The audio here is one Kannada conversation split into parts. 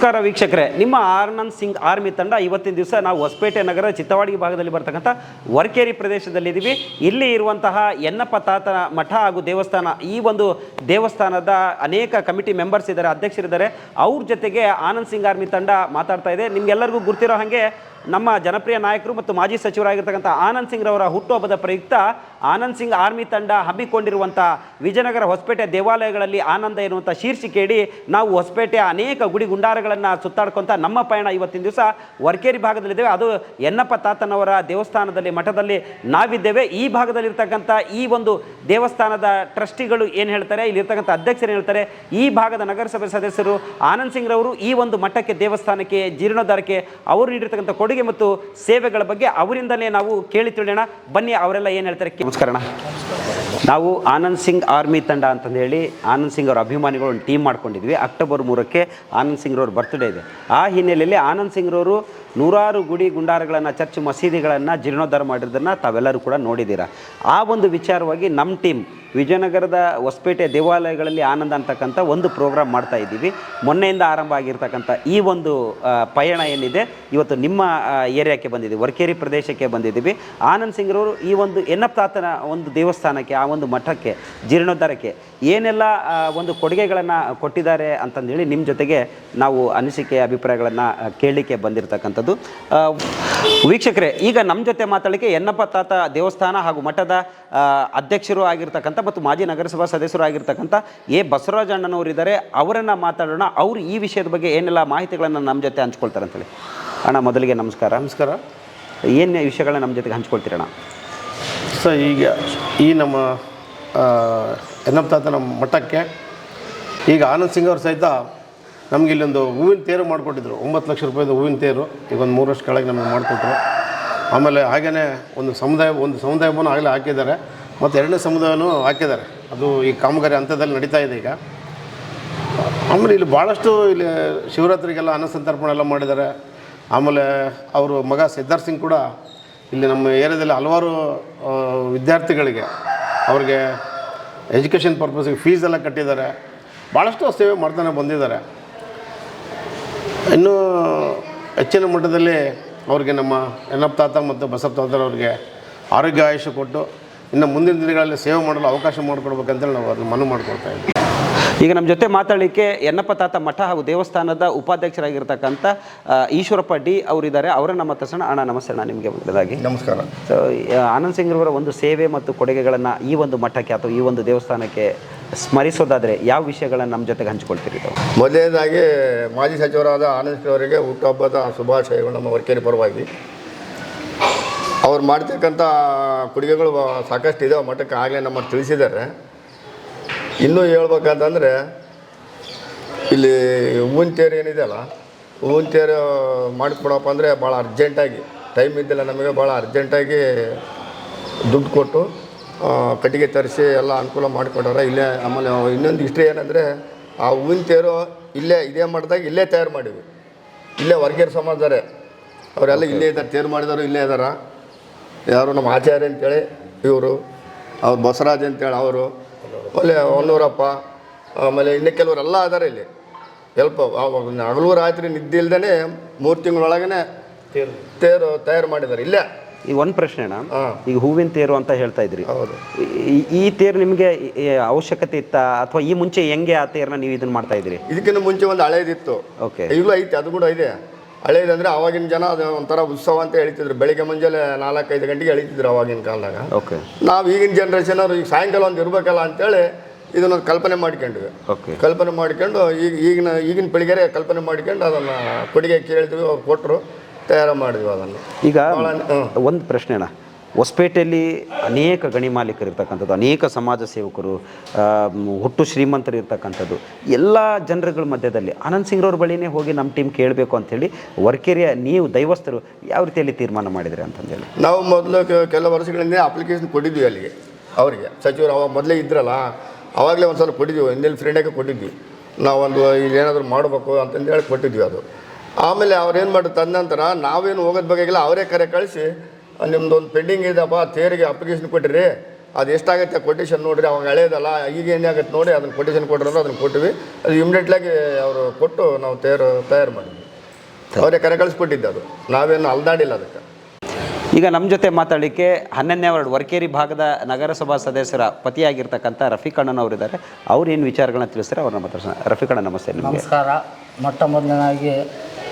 ನಮಸ್ಕಾರ ವೀಕ್ಷಕರೇ. ನಿಮ್ಮ ಆನಂದ್ ಸಿಂಗ್ ಆರ್ಮಿ ತಂಡ ಇವತ್ತಿನ ದಿವಸ ನಾವು ಹೊಸಪೇಟೆ ನಗರ ಚಿತ್ತವಾಡಿ ಭಾಗದಲ್ಲಿ ಬರ್ತಕ್ಕಂಥ ವರ್ಕೇರಿ ಪ್ರದೇಶದಲ್ಲಿದ್ದೀವಿ ಇಲ್ಲಿ ಇರುವಂತಹ ಎನ್ನಪ್ಪ ತಾತನ ಮಠ ಹಾಗೂ ದೇವಸ್ಥಾನ, ಈ ಒಂದು ದೇವಸ್ಥಾನದ ಅನೇಕ ಕಮಿಟಿ ಮೆಂಬರ್ಸ್ ಇದ್ದಾರೆ, ಅಧ್ಯಕ್ಷರಿದ್ದಾರೆ. ಅವ್ರ ಜೊತೆಗೆ ಆನಂದ್ ಸಿಂಗ್ ಆರ್ಮಿ ತಂಡ ಮಾತಾಡ್ತಾ ಇದೆ. ನಿಮ್ಗೆಲ್ಲರಿಗೂ ಗುರ್ತಿರೋ ಹಾಗೆ ನಮ್ಮ ಜನಪ್ರಿಯ ನಾಯಕರು ಮತ್ತು ಮಾಜಿ ಸಚಿವರಾಗಿರ್ತಕ್ಕಂಥ ಆನಂದ್ ಸಿಂಗ್ ರವರ ಹುಟ್ಟುಹಬ್ಬದ ಪ್ರಯುಕ್ತ ಆನಂದ್ ಸಿಂಗ್ ಆರ್ಮಿ ತಂಡ ಹಮ್ಮಿಕೊಂಡಿರುವಂಥ ವಿಜಯನಗರ ಹೊಸಪೇಟೆ ದೇವಾಲಯಗಳಲ್ಲಿ ಆನಂದ ಎನ್ನುವಂಥ ಶೀರ್ಷಿಕೆಯಡಿ ನಾವು ಹೊಸಪೇಟೆಯ ಅನೇಕ ಗುಡಿ ಗುಂಡಾರಗಳನ್ನು ಸುತ್ತಾಡ್ಕೊಂತ ನಮ್ಮ ಪಯಣ ಇವತ್ತಿನ ದಿವಸ ವರ್ಕೇರಿ ಭಾಗದಲ್ಲಿದ್ದೇವೆ. ಅದು ಎನ್ನಪ್ಪ ತಾತನವರ ದೇವಸ್ಥಾನದಲ್ಲಿ, ಮಠದಲ್ಲಿ ನಾವಿದ್ದೇವೆ. ಈ ಭಾಗದಲ್ಲಿರ್ತಕ್ಕಂಥ ಈ ಒಂದು ದೇವಸ್ಥಾನದ ಟ್ರಸ್ಟಿಗಳು ಏನು ಹೇಳ್ತಾರೆ, ಇಲ್ಲಿರ್ತಕ್ಕಂಥ ಅಧ್ಯಕ್ಷರು ಹೇಳ್ತಾರೆ, ಈ ಭಾಗದ ನಗರಸಭೆ ಸದಸ್ಯರು ಆನಂದ್ ಸಿಂಗ್ ರವರು ಈ ಒಂದು ಮಠಕ್ಕೆ, ದೇವಸ್ಥಾನಕ್ಕೆ, ಜೀರ್ಣೋದ್ಧಾರಕ್ಕೆ ಅವರು ನೀಡಿರ್ತಕ್ಕಂಥ ಮತ್ತು ಸೇವೆಗಳ ಬಗ್ಗೆ ಅವರಿಂದಲೇ ನಾವು ಕೇಳಿ ತಿಳಿಯೋಣ. ಬನ್ನಿ, ಅವರೆಲ್ಲ ಏನು ಹೇಳ್ತಾರೆ ನಮಸ್ಕಾರ ನಾವು ಆನಂದ್ ಸಿಂಗ್ ಆರ್ಮಿ ತಂಡ ಅಂತಂದು ಹೇಳಿ ಆನಂದ್ ಸಿಂಗ್ ಅವರ ಅಭಿಮಾನಿಗಳು ಒಂದು ಟೀಮ್ ಮಾಡ್ಕೊಂಡಿದ್ವಿ. ಅಕ್ಟೋಬರ್ ಮೂರಕ್ಕೆ ಆನಂದ್ ಸಿಂಗ್ ಅವ್ರ ಬರ್ತ್ಡೇ ಇದೆ. ಆ ಹಿನ್ನೆಲೆಯಲ್ಲಿ ಆನಂದ್ ಸಿಂಗ್ ರವರು ನೂರಾರು ಗುಡಿ ಗುಂಡಾರಗಳನ್ನು, ಚರ್ಚ್ ಮಸೀದಿಗಳನ್ನು, ಜೀರ್ಣೋದ್ಧಾರ ಮಾಡಿರೋದನ್ನು ತಾವೆಲ್ಲರೂ ಕೂಡ ನೋಡಿದ್ದೀರಾ. ಆ ಒಂದು ವಿಚಾರವಾಗಿ ನಮ್ಮ ಟೀಮ್ ವಿಜಯನಗರದ ಹೊಸಪೇಟೆ ದೇವಾಲಯಗಳಲ್ಲಿ ಆನಂದ ಅಂತಕ್ಕಂಥ ಒಂದು ಪ್ರೋಗ್ರಾಮ್ ಮಾಡ್ತಾ ಇದ್ದೀವಿ. ಮೊನ್ನೆಯಿಂದ ಆರಂಭ ಆಗಿರ್ತಕ್ಕಂಥ ಈ ಒಂದು ಪಯಣ ಏನಿದೆ, ಇವತ್ತು ನಿಮ್ಮ ಏರಿಯಾಕ್ಕೆ ಬಂದಿದ್ದೀವಿ ವರ್ಕೇರಿ ಪ್ರದೇಶಕ್ಕೆ ಬಂದಿದ್ದೀವಿ ಆನಂದ್ ಸಿಂಗ್ರವರು ಈ ಒಂದು ಎನ್ನಪ್ಪ ತಾತನ ಒಂದು ದೇವಸ್ಥಾನಕ್ಕೆ, ಆ ಒಂದು ಮಠಕ್ಕೆ, ಜೀರ್ಣೋದ್ಧಾರಕ್ಕೆ ಏನೆಲ್ಲ ಒಂದು ಕೊಡುಗೆಗಳನ್ನು ಕೊಟ್ಟಿದ್ದಾರೆ ಅಂತಂದೇಳಿ ನಿಮ್ಮ ಜೊತೆಗೆ ನಾವು ಅನಿಸಿಕೆ ಅಭಿಪ್ರಾಯಗಳನ್ನು ಕೇಳಲಿಕ್ಕೆ ಬಂದಿರತಕ್ಕಂಥದ್ದು. ವೀಕ್ಷಕರೇ, ಈಗ ನಮ್ಮ ಜೊತೆ ಮಾತಾಡಲಿಕ್ಕೆ ಎನ್ನಪ್ಪ ತಾತ ದೇವಸ್ಥಾನ ಹಾಗೂ ಮಠದ ಅಧ್ಯಕ್ಷರು ಆಗಿರ್ತಕ್ಕಂಥ ಮತ್ತು ಮಾಜಿ ನಗರಸಭಾ ಸದಸ್ಯರು ಆಗಿರ್ತಕ್ಕಂಥ ಎ. ಬಸವರಾಜ ಅಣ್ಣನವರಿದ್ದಾರೆ. ಅವರನ್ನು ಮಾತಾಡೋಣ. ಅವರು ಈ ವಿಷಯದ ಬಗ್ಗೆ ಏನೆಲ್ಲ ಮಾಹಿತಿಗಳನ್ನು ನಮ್ಮ ಜೊತೆ ಹಂಚ್ಕೊಳ್ತಾರೆ ಅಂತೇಳಿ ಅಣ್ಣ ಮೊದಲಿಗೆ ನಮಸ್ಕಾರ. ನಮಸ್ಕಾರ. ಏನು ವಿಷಯಗಳನ್ನ ನಮ್ಮ ಜೊತೆಗೆ ಹಂಚ್ಕೊಳ್ತೀರಣ್ಣ? ಸೊ ಈಗ ಈ ನಮ್ಮ ಆ, ನಮ್ಮ ಮಠಕ್ಕೆ ಈಗ ಆನಂದ್ ಸಿಂಗ್ ಅವರು ಸಹಿತ ನಮಗೆ ಇಲ್ಲೊಂದು ಹೂವಿನ ತೇರು ಮಾಡಿಕೊಟ್ಟಿದ್ರು. ಒಂಬತ್ತು ಲಕ್ಷ ರೂಪಾಯಿದು ಹೂವಿನ ತೇರು. ಈಗ ಒಂದು ಮೂರು ವರ್ಷ ಕೆಳಗೆ ನಮಗೆ ಮಾಡಿಕೊಟ್ರು. ಆಮೇಲೆ ಹಾಗೆಯೇ ಒಂದು ಸಮುದಾಯ ಒಂದು ಸಮುದಾಯವನ್ನು ಆಗಲೇ ಹಾಕಿದ್ದಾರೆ. ಮತ್ತು ಎರಡನೇ ಸಮುದಾಯವೂ ಹಾಕಿದ್ದಾರೆ. ಅದು ಈ ಕಾಮಗಾರಿ ಹಂತದಲ್ಲಿ ನಡೀತಾ ಇದೆ ಈಗ. ಆಮೇಲೆ ಇಲ್ಲಿ ಭಾಳಷ್ಟು ಇಲ್ಲಿ ಶಿವರಾತ್ರಿಗೆಲ್ಲ ಅನ್ನ ಸಂತರ್ಪಣೆ ಎಲ್ಲ ಮಾಡಿದ್ದಾರೆ. ಆಮೇಲೆ ಅವರು ಮಗ ಸಿದ್ಧಾರ್ಥ್ ಸಿಂಗ್ ಕೂಡ ಇಲ್ಲಿ ನಮ್ಮ ಏರಿಯಾದಲ್ಲಿ ಹಲವಾರು ವಿದ್ಯಾರ್ಥಿಗಳಿಗೆ ಅವ್ರಿಗೆ ಎಜುಕೇಷನ್ ಪರ್ಪಸ್ಗೆ ಫೀಸ್ ಎಲ್ಲ ಕಟ್ಟಿದ್ದಾರೆ. ಭಾಳಷ್ಟು ಸೇವೆ ಮಾಡ್ತಾನೆ ಬಂದಿದ್ದಾರೆ. ಇನ್ನೂ ಹೆಚ್ಚಿನ ಮಟ್ಟದಲ್ಲಿ ಅವ್ರಿಗೆ ನಮ್ಮ ಎನ್ನಪ್ಪ ತಾತ ಮತ್ತು ಬಸಪ್ಪ ತಾತರವ್ರಿಗೆ ಆರೋಗ್ಯ ಆಯುಷ ಕೊಟ್ಟು ಇನ್ನು ಮುಂದಿನ ದಿನಗಳಲ್ಲಿ ಸೇವೆ ಮಾಡಲು ಅವಕಾಶ ಮಾಡಿಕೊಡ್ಬೇಕಂತೇಳಿ ನಾವು ಅದನ್ನು ಮನವಿ ಮಾಡ್ಕೊಳ್ತಾ ಇದ್ದೀವಿ. ಈಗ ನಮ್ಮ ಜೊತೆ ಮಾತಾಡಲಿಕ್ಕೆ ಎನ್ನಪ್ಪ ತಾತ ಮಠ ಹಾಗೂ ದೇವಸ್ಥಾನದ ಉಪಾಧ್ಯಕ್ಷರಾಗಿರ್ತಕ್ಕಂಥ ಈಶ್ವರಪ್ಪ ಡಿ ಅವರಿದ್ದಾರೆ. ಅವರನ್ನು ಮಾತಾಡ್ಸೋಣ. ಅಣ್ಣ ನಮಸ್ತೆ ಅಣ್ಣ ನಿಮಗೆ ಮೊದಲಾಗಿ ನಮಸ್ಕಾರ. ಸೊ ಆನಂದ್ ಸಿಂಗ್ರವರ ಒಂದು ಸೇವೆ ಮತ್ತು ಕೊಡುಗೆಗಳನ್ನು ಈ ಒಂದು ಮಠಕ್ಕೆ ಅಥವಾ ಈ ಒಂದು ದೇವಸ್ಥಾನಕ್ಕೆ ಸ್ಮರಿಸೋದಾದರೆ ಯಾವ ವಿಷಯಗಳನ್ನು ನಮ್ಮ ಜೊತೆಗೆ ಹಂಚಿಕೊಳ್ತೀರಿ ಮೊದಲನೇದಾಗಿ ಮಾಜಿ ಸಚಿವರಾದ ಆನಂದ್ ಸಿಂಗ್ ಅವರಿಗೆ ಹುಟ್ಟುಹಬ್ಬದ ಶುಭಾಶಯಗಳು ನಮ್ಮ ವರ್ಕೇರಿ ಪರವಾಗಿ. ಅವ್ರು ಮಾಡ್ತಕ್ಕಂಥ ಕೊಡುಗೆಗಳು ಸಾಕಷ್ಟು ಇದೆ ಮಠಕ್ಕೆ ಆಗಲೇ ನಮ್ಮ ತಿಳಿಸಿದ್ದಾರೆ. ಇನ್ನೂ ಹೇಳ್ಬೇಕಂತಂದರೆ, ಇಲ್ಲಿ ಹೂವಿನ ತೇರು ಏನಿದೆಯಲ್ಲ ಹೂವಿನ ತೇರು ಮಾಡಿಕೊಡಪ್ಪ ಅಂದರೆ ಭಾಳ ಅರ್ಜೆಂಟಾಗಿ ಟೈಮ್ ಇದ್ದಿಲ್ಲ ನಮಗೆ, ಭಾಳ ಅರ್ಜೆಂಟಾಗಿ ದುಡ್ಡು ಕೊಟ್ಟು ಕಟ್ಟಿಗೆ ತರಿಸಿ ಎಲ್ಲ ಅನುಕೂಲ ಮಾಡಿಕೊಟ್ಟಾರೆ. ಇಲ್ಲೇ ಆಮೇಲೆ ಇನ್ನೊಂದು ಹಿಸ್ಟ್ರಿ ಏನಂದರೆ, ಆ ಹೂವಿನ ತೇರು ಇಲ್ಲೇ ಇದೇ ಮಾಡಿದಾಗ ಇಲ್ಲೇ ತಯಾರು ಮಾಡಿವಿ ಇಲ್ಲೇ ವರ್ಗೇರ್ ಸಮಾಜದಾರೆ ಅವರೆಲ್ಲ ಇಲ್ಲೇ ಇದ್ದಾರೆ, ತೇರು ಮಾಡಿದವರು ಇಲ್ಲೇ ಇದ್ದಾರೆ. ಯಾರು ನಮ್ಮ ಆಚಾರ್ಯ ಅಂತೇಳಿ ಇವರು, ಅವ್ರು ಬಸವರಾಜ್ ಅಂತೇಳಿ ಅವರು ಆಮೇಲೆ ಹೊನ್ನೂರಪ್ಪ ಆಮೇಲೆ ಇನ್ನು ಕೆಲವರೆಲ್ಲ ಅದಾರೆ ಇಲ್ಲಿ. ಎಲ್ಪ ಹಗಲು ರಾತ್ರಿ ನಿದ್ದೆ ಇಲ್ದೇ ಮೂರು ತಿಂಗಳೊಳಗನೆ ತೇರು. ತಯಾರು ಮಾಡಿದ್ದಾರೆ ಇಲ್ಲೇ. ಈಗ ಒಂದು ಪ್ರಶ್ನೆ ಅಣ್ಣ. ಈಗ ಹೂವಿನ ತೇರು ಅಂತ ಹೇಳ್ತಾ ಇದ್ರಿ. ಹೌದು. ಈ- ಈ ತೇರು ನಿಮಗೆ ಅವಶ್ಯಕತೆ ಇತ್ತಾ? ಅಥವಾ ಈ ಮುಂಚೆ ಹೆಂಗೆ ಆ ತೇರನ್ನ ನೀವು ಇದನ್ನ ಮಾಡ್ತಾ ಇದ್ರಿ? ಇದಕ್ಕಿಂತ ಮುಂಚೆ ಒಂದು ಹಳೇದಿತ್ತು. ಓಕೆ ಈಗಲೂ ಐತೆ ಅದು ಕೂಡ ಇದೆ. ಹಳೇದಂದ್ರೆ ಅವಾಗಿನ ಜನ ಅದು ಒಂಥರ ಉತ್ಸವ ಅಂತ ಹೇಳ್ತಿದ್ರು. ಬೆಳಿಗ್ಗೆ ಮುಂಜಾನೆ ನಾಲ್ಕೈದು ಗಂಟೆಗೆ ಎಳಿತಿದ್ರು ಅವಾಗಿನ ಕಾಲದಾಗ. ಓಕೆ. ನಾವು ಈಗಿನ ಜನ್ರೇಷನ್ ಅವ್ರು ಈಗ ಸಾಯಂಕಾಲ ಒಂದು ಇರಬೇಕಲ್ಲ ಅಂತೇಳಿ ಇದನ್ನ ಕಲ್ಪನೆ ಮಾಡ್ಕೊಂಡ್ವಿ. ಓಕೆ. ಕಲ್ಪನೆ ಮಾಡ್ಕೊಂಡು ಈಗ ಈಗಿನ ಈಗಿನ ಪೀಳಿಗೆರೆ ಕಲ್ಪನೆ ಮಾಡ್ಕೊಂಡು ಅದನ್ನು ಕೊಡುಗೆ ಕೇಳಿದ್ವಿ ಅವ್ರು ಕೊಟ್ಟರು ತಯಾರು ಮಾಡಿದ್ವಿ ಅದನ್ನು. ಈಗ ಒಂದು ಪ್ರಶ್ನೆನಾ? ಹೊಸಪೇಟೆಯಲ್ಲಿ ಅನೇಕ ಗಣಿ ಮಾಲೀಕರು ಇರ್ತಕ್ಕಂಥದ್ದು ಅನೇಕ ಸಮಾಜ ಸೇವಕರು ಹುಟ್ಟು ಶ್ರೀಮಂತರು ಇರ್ತಕ್ಕಂಥದ್ದು ಎಲ್ಲ ಜನರುಗಳ ಮಧ್ಯದಲ್ಲಿ ಆನಂದ್ ಸಿಂಗ್ರವ್ರ ಬಳಿನೇ ಹೋಗಿ ನಮ್ಮ ಟೀಮ್ ಕೇಳಬೇಕು ಅಂಥೇಳಿ ವರ್ಕೇರಿಯ ನೀವು ದೈವಸ್ಥರು ಯಾವ ರೀತಿಯಲ್ಲಿ ತೀರ್ಮಾನ ಮಾಡಿದ್ರಿ ಅಂತಂದೇಳಿ? ನಾವು ಮೊದಲು ಕೆಲವು ವರ್ಷಗಳಿಂದ ಅಪ್ಲಿಕೇಶನ್ ಕೊಟ್ಟಿದ್ವಿ ಅಲ್ಲಿಗೆ, ಅವರಿಗೆ. ಸಚಿವರು ಅವಾಗ ಮೊದಲೇ ಇದ್ರಲ್ಲ, ಅವಾಗಲೇ ಒಂದು ಸಲ ಕೊಟ್ಟಿದ್ವಿ ಹಿಂದಿನ ಫ್ರೆಂಡಾಗೆ ಕೊಟ್ಟಿದ್ವಿ. ನಾವೊಂದು ಏನಾದರೂ ಮಾಡಬೇಕು ಅಂತಂದು ಹೇಳಿ ಕೊಟ್ಟಿದ್ವಿ ಅದು. ಆಮೇಲೆ ಅವ್ರು ಏನು ತಂದ ನಂತರ ನಾವೇನು ಹೋಗೋದು ಬಗ್ಗೆಲ್ಲ ಅವರೇ ಕರೆ ಕಳಿಸಿ ನಿಮ್ದು ಒಂದು ಪೆಂಡಿಂಗ್ ಇದೆಯಪ್ಪ ತೇರಿಗೆ ಅಪ್ಲಿಕೇಶನ್ ಕೊಟ್ಟಿರಿ. ಅದು ಎಷ್ಟಾಗುತ್ತೆ ಕೊಟೇಶನ್ ನೋಡಿರಿ ಅವಾಗ ಹಳೇದಲ್ಲ ಈಗ ಏನಾಗುತ್ತೆ ನೋಡಿ ಅದನ್ನು ಕೊಟೇಶನ್ ಕೊಟ್ಟಿರೋದು ಅದನ್ನು ಕೊಟ್ಟಿವಿ ಅದು ಇಮಿಡಿಯೇಟ್ಲಾಗಿ ಅವರು ಕೊಟ್ಟು ನಾವು ತೇರು ತಯಾರು ಮಾಡಿದ್ವಿ. ಅವರೇ ಕರೆ ಕಳಿಸ್ಕೊಟ್ಟಿದ್ದು ಅದು. ನಾವೇನು ಅಲ್ದಾಡಿಲ್ಲ ಅದಕ್ಕೆ. ಈಗ ನಮ್ಮ ಜೊತೆ ಮಾತಾಡಲಿಕ್ಕೆ ಹನ್ನೊಂದನೇ ವಾರ್ಡ್ ವರ್ಕೇರಿ ಭಾಗದ ನಗರಸಭಾ ಸದಸ್ಯರ ಪತಿಯಾಗಿರ್ತಕ್ಕಂಥ ರಫೀಕ್ ಇದ್ದಾರೆ. ಅವ್ರು ಏನು ವಿಚಾರಗಳನ್ನ ತಿಳಿಸ್ತಾರೆ ಅವ್ರನ್ನ ಮಾತಾಡ್ಸೋಣ. ರಫಿಕಣ್ಣ ಅಣ್ಣ ನಮಸ್ತೆ ನಿಮಗೆ. ನಮಸ್ಕಾರ. ಮೊಟ್ಟ ಮೊದಲನೇದಾಗಿ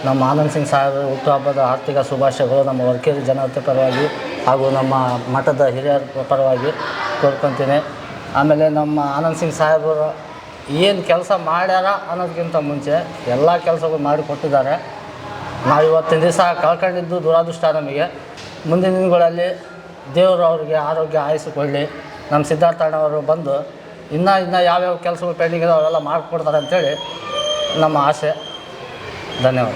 ನಮ್ಮ ಆನಂದ್ ಸಿಂಗ್ ಸಾಹೇಬರ ಹುಟ್ಟುಹಬ್ಬದ ಆರ್ಥಿಕ ಶುಭಾಶಯಗಳು ನಮ್ಮ ವರ್ಕೇರಿ ಜನತೆ ಪರವಾಗಿ ಹಾಗೂ ನಮ್ಮ ಮಠದ ಹಿರಿಯರ ಪರವಾಗಿ ಕೋರ್ಕೊತೀನಿ. ಆಮೇಲೆ ನಮ್ಮ ಆನಂದ್ ಸಿಂಗ್ ಸಾಹೇಬರು ಏನು ಕೆಲಸ ಮಾಡ್ಯಾರ ಅನ್ನೋದಕ್ಕಿಂತ ಮುಂಚೆ ಎಲ್ಲ ಕೆಲಸಗಳು ಮಾಡಿಕೊಟ್ಟಿದ್ದಾರೆ ನಾವು ಇವತ್ತಿನ ದಿವಸ ಕಳ್ಕೊಂಡಿದ್ದು ದುರಾದೃಷ್ಟ ನಮಗೆ. ಮುಂದಿನ ದಿನಗಳಲ್ಲಿ ದೇವರು ಅವರಿಗೆ ಆರೋಗ್ಯ ಆಯಿಸಿಕೊಳ್ಳಿ ನಮ್ಮ ಸಿದ್ಧಾರ್ಥಣ್ಣವರು ಬಂದು ಇನ್ನೂ ಇನ್ನೂ ಯಾವ್ಯಾವ ಕೆಲಸಗಳು ಪೆಂಡಿಂಗ್ ಇದೆ ಅವೆಲ್ಲ ಮಾಡಿಕೊಡ್ತಾರೆ ಅಂಥೇಳಿ ನಮ್ಮ ಆಸೆ. ಧನ್ಯವಾದ.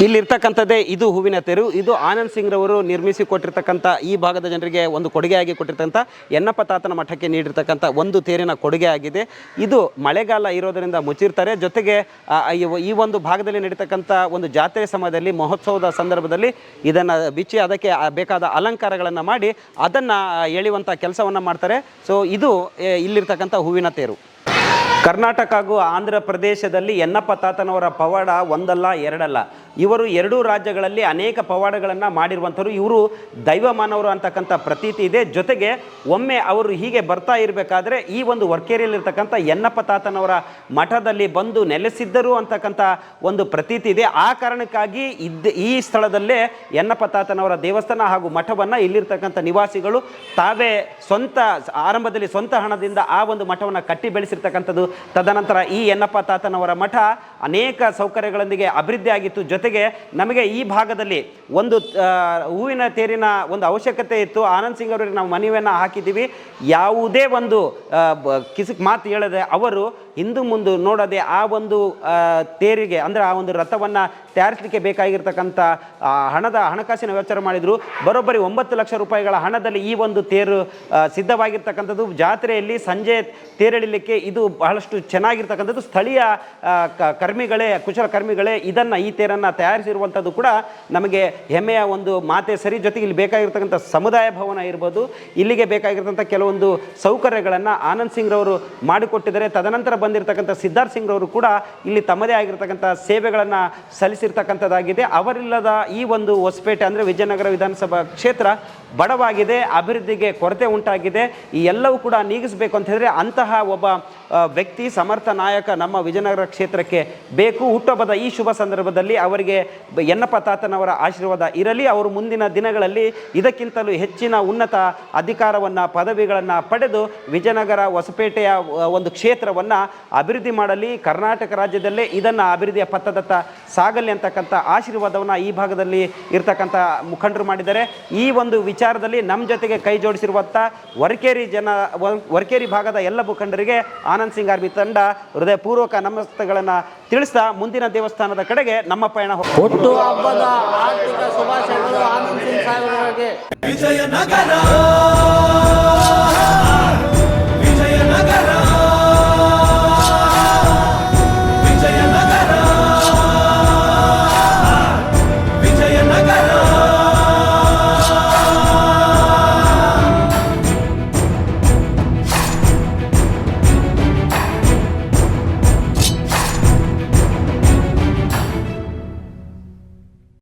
ಇಲ್ಲಿರ್ತಕ್ಕಂಥದ್ದೇ ಇದು ಹೂವಿನ ತೆರು. ಇದು ಆನಂದ್ ಸಿಂಗ್ ರವರು ನಿರ್ಮಿಸಿ ಕೊಟ್ಟಿರ್ತಕ್ಕಂಥ ಈ ಭಾಗದ ಜನರಿಗೆ ಒಂದು ಕೊಡುಗೆಯಾಗಿ ಕೊಟ್ಟಿರ್ತಕ್ಕಂಥ ಎನ್ನಪ್ಪ ತಾತನ ಮಠಕ್ಕೆ ನೀಡಿರ್ತಕ್ಕಂಥ ಒಂದು ತೇರಿನ ಕೊಡುಗೆ ಆಗಿದೆ. ಇದು ಮಳೆಗಾಲ ಇರೋದರಿಂದ ಮುಚ್ಚಿರ್ತಾರೆ. ಜೊತೆಗೆ ಈ- ಒಂದು ಭಾಗದಲ್ಲಿ ನಡೀತಕ್ಕಂಥ ಒಂದು ಜಾತ್ರೆ ಸಮಯದಲ್ಲಿ, ಮಹೋತ್ಸವದ ಸಂದರ್ಭದಲ್ಲಿ ಇದನ್ನು ಬಿಚ್ಚಿ ಅದಕ್ಕೆ ಬೇಕಾದ ಅಲಂಕಾರಗಳನ್ನು ಮಾಡಿ ಅದನ್ನು ಎಳೆಯುವಂಥ ಕೆಲಸವನ್ನು ಮಾಡ್ತಾರೆ. ಸೊ ಇದು ಇಲ್ಲಿರ್ತಕ್ಕಂಥ ಹೂವಿನ ತೇರು. ಕರ್ನಾಟಕ ಹಾಗೂ ಆಂಧ್ರ ಪ್ರದೇಶದಲ್ಲಿ ಎನ್ನಪ್ಪ ತಾತನವರ ಪವಾಡ ಒಂದಲ್ಲ, ಎರಡಲ್ಲ. ಇವರು ಎರಡೂ ರಾಜ್ಯಗಳಲ್ಲಿ ಅನೇಕ ಪವಾಡಗಳನ್ನು ಮಾಡಿರುವಂಥವ್ರು. ಇವರು ದೈವ ಮಾನವರು ಅಂತಕ್ಕಂಥ ಪ್ರತೀತಿ ಇದೆ. ಜೊತೆಗೆ ಒಮ್ಮೆ ಅವರು ಹೀಗೆ ಬರ್ತಾ ಇರಬೇಕಾದ್ರೆ ಈ ಒಂದು ವರ್ಕೇರಿಯಲ್ಲಿರ್ತಕ್ಕಂಥ ಎನ್ನಪ್ಪ ತಾತನವರ ಮಠದಲ್ಲಿ ಬಂದು ನೆಲೆಸಿದ್ದರು ಅಂತಕ್ಕಂಥ ಒಂದು ಪ್ರತೀತಿ ಇದೆ. ಆ ಕಾರಣಕ್ಕಾಗಿ ಇದ್ದ ಈ ಸ್ಥಳದಲ್ಲೇ ಎನ್ನಪ್ಪ ತಾತನವರ ದೇವಸ್ಥಾನ ಹಾಗೂ ಮಠವನ್ನು ಇಲ್ಲಿರ್ತಕ್ಕಂಥ ನಿವಾಸಿಗಳು ತಾವೇ ಸ್ವಂತ, ಆರಂಭದಲ್ಲಿ ಸ್ವಂತ ಹಣದಿಂದ ಆ ಒಂದು ಮಠವನ್ನು ಕಟ್ಟಿ ಬೆಳೆಸಿರ್ತಕ್ಕಂಥದ್ದು ತದನಂತರ ಈ ಎನ್ನಪ್ಪ ತಾತನವರ ಮಠ ಅನೇಕ ಸೌಕರ್ಯಗಳೊಂದಿಗೆ ಅಭಿವೃದ್ಧಿ ಆಗಿತ್ತು. ಜೊತೆಗೆ ನಮಗೆ ಈ ಭಾಗದಲ್ಲಿ ಒಂದು ಹೂವಿನ ತೇರಿನ ಒಂದು ಅವಶ್ಯಕತೆ ಇತ್ತು. ಆನಂದ್ ಸಿಂಗ್ ಅವರಿಗೆ ನಾವು ಮನವಿಯನ್ನು ಹಾಕಿದ್ದೀವಿ. ಯಾವುದೇ ಒಂದು ಕಿಸಿಕ್ ಮಾತು ಹೇಳದೆ ಅವರು ಹಿಂದು ಮುಂದೆ ನೋಡದೆ ಆ ಒಂದು ತೇರಿಗೆ, ಅಂದರೆ ಆ ಒಂದು ರಥವನ್ನು ತಯಾರಿಸಲಿಕ್ಕೆ ಬೇಕಾಗಿರ್ತಕ್ಕಂಥ ಹಣದ ಹಣಕಾಸಿನ ವ್ಯವಚಾರ ಮಾಡಿದರು. ಬರೋಬ್ಬರಿ ಒಂಬತ್ತು ಲಕ್ಷ ರೂಪಾಯಿಗಳ ಹಣದಲ್ಲಿ ಈ ಒಂದು ತೇರು ಸಿದ್ಧವಾಗಿರ್ತಕ್ಕಂಥದ್ದು. ಜಾತ್ರೆಯಲ್ಲಿ ಸಂಜೆ ತೇರೆಳಿಲಿಕ್ಕೆ ಇದು ಬಹಳಷ್ಟು ಚೆನ್ನಾಗಿರ್ತಕ್ಕಂಥದ್ದು. ಸ್ಥಳೀಯ ಕರ್ಮಿಗಳೇ, ಕುಶಲ ಕರ್ಮಿಗಳೇ, ಇದನ್ನು ಈ ತೇರನ್ನು ತಯಾರಿಸಿರುವಂಥದ್ದು ಕೂಡ ನಮಗೆ ಹೆಮ್ಮೆಯ ಒಂದು ಮಾತೆ ಸರಿ. ಜೊತೆಗೆ ಇಲ್ಲಿ ಬೇಕಾಗಿರ್ತಕ್ಕಂಥ ಸಮುದಾಯ ಭವನ ಇರ್ಬೋದು, ಇಲ್ಲಿಗೆ ಬೇಕಾಗಿರ್ತಕ್ಕಂಥ ಕೆಲವೊಂದು ಸೌಕರ್ಯಗಳನ್ನು ಆನಂದ್ ಸಿಂಗ್ ರವರು ಮಾಡಿಕೊಟ್ಟಿದ್ದಾರೆ. ತದನಂತರ ಬಂದಿರತಕ್ಕಂಥ ಸಿದ್ಧಾರ್ಥ ಸಿಂಗ್ ರವರು ಕೂಡ ಇಲ್ಲಿ ತಮ್ಮದೇ ಆಗಿರ್ತಕ್ಕಂಥ ಸೇವೆಗಳನ್ನು ಸಲ್ಲಿಸಿರ್ತಕ್ಕಂಥದ್ದಾಗಿದೆ. ಅವರಿಲ್ಲದ ಈ ಒಂದು ಹೊಸಪೇಟೆ ಅಂದರೆ ವಿಜಯನಗರ ವಿಧಾನಸಭಾ ಕ್ಷೇತ್ರ ಬಡವಾಗಿದೆ, ಅಭಿವೃದ್ಧಿಗೆ ಕೊರತೆ ಉಂಟಾಗಿದೆ. ಈ ಎಲ್ಲವೂ ಕೂಡ ನೀಗಿಸಬೇಕು ಅಂತ ಹೇಳಿದ್ರೆ ಅಂತಹ ಒಬ್ಬ ವ್ಯಕ್ತಿ, ಸಮರ್ಥ ನಾಯಕ ನಮ್ಮ ವಿಜಯನಗರ ಕ್ಷೇತ್ರಕ್ಕೆ ಬೇಕು. ಹುಟ್ಟುಹಬ್ಬದ ಈ ಶುಭ ಸಂದರ್ಭದಲ್ಲಿ ಅವರಿಗೆ ಎನ್ನಪ್ಪ ತಾತನವರ ಆಶೀರ್ವಾದ ಇರಲಿ. ಅವರು ಮುಂದಿನ ದಿನಗಳಲ್ಲಿ ಇದಕ್ಕಿಂತಲೂ ಹೆಚ್ಚಿನ ಉನ್ನತ ಅಧಿಕಾರವನ್ನು, ಪದವಿಗಳನ್ನು ಪಡೆದು ವಿಜಯನಗರ ಹೊಸಪೇಟೆಯ ಒಂದು ಕ್ಷೇತ್ರವನ್ನು ಅಭಿವೃದ್ಧಿ ಮಾಡಲಿ. ಕರ್ನಾಟಕ ರಾಜ್ಯದಲ್ಲೇ ಇದನ್ನು ಅಭಿವೃದ್ಧಿಯ ಪಥದತ್ತ ಸಾಗಲಿ ಅಂತಕ್ಕಂಥ ಆಶೀರ್ವಾದವನ್ನು ಈ ಭಾಗದಲ್ಲಿ ಇರ್ತಕ್ಕಂಥ ಮುಖಂಡರು ಮಾಡಿದ್ದಾರೆ. ಈ ಒಂದು ವಿಚಾರದಲ್ಲಿ ನಮ್ಮ ಜೊತೆಗೆ ಕೈ ಜೋಡಿಸಿರುವಂಥ ವರ್ಕೇರಿ ಜನ ವರ್ಕೇರಿ ಭಾಗದ ಎಲ್ಲ ಮುಖಂಡರಿಗೆ ಆನಂದ್ ಸಿಂಗ್ ಆರ್ಮಿ ತಂಡ ಹೃದಯಪೂರ್ವಕ ನಮಸ್ತೆಗಳನ್ನು ತಿಳಿಸ್ತಾ ಮುಂದಿನ ದೇವಸ್ಥಾನದ ಕಡೆಗೆ ನಮ್ಮ ಪಯಣ ಒಟ್ಟು. ಹುಟ್ಟು ಹಬ್ಬದ ಆರ್ಥಿಕ ಶುಭಾಶಯಗಳು ಆನಂದ್ ಸಿಂಗ್ ಸಾಹೇಬರಿಗೆ ವಿಜಯನಗರ ವಿಜಯನಗರ